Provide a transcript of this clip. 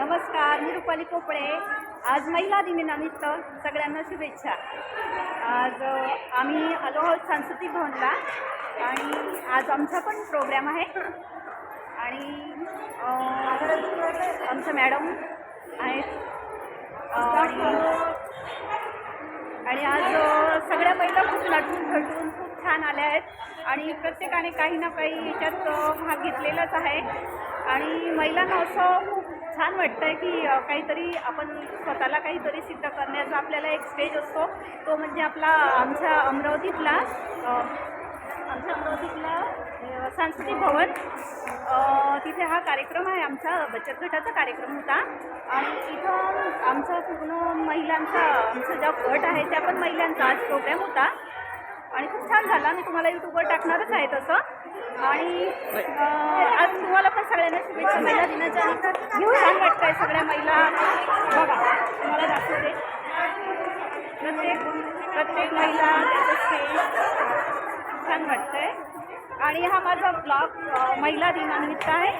नमस्कार मी रुपाली कोपळे. आज महिला दिनानिमित्त सगळ्यांना शुभेच्छा. आज आम्ही आलो आहोत सांस्कृतिक भवनला आणि आज आमचा पण प्रोग्राम आहे. आणि आमचं मॅडम आहेत. आणि आज सगळ्या महिला खूप नटून घटून खूप छान आल्या आहेत. आणि प्रत्येकाने काही ना काही याच्यात भाग घेतलेलाच आहे. आणि महिलांना असं खूप छान वाटतं आहे की काहीतरी आपण स्वतःला काहीतरी सिद्ध करण्याचा आपल्याला एक स्टेज असतो. तो म्हणजे आपला आमच्या अमरावतीतला आमच्या अमरावतीतला सांस्कृतिक भवन. तिथे हा कार्यक्रम आहे आमचा बचत गटाचा कार्यक्रम होता. आणि इथं आमचा पूर्ण महिलांचा आमचा ज्या गट आहे त्या पण महिलांचा आज प्रोग्राम होता. आणि खूप छान झाला. मी तुम्हाला यूट्यूबवर टाकणारच आहे तसं. आणि आज तुम्हाला सगळ्यांना शुभेच्छा. महिला दिनाच्या खूप छान वाटतं आहे सगळ्या महिला. बघा तुम्हाला दाखवते. प्रत्येक प्रत्येक महिला छान स्टेज आहे आणि हा माझा ब्लॉग महिला दिनानिमित्त आहे.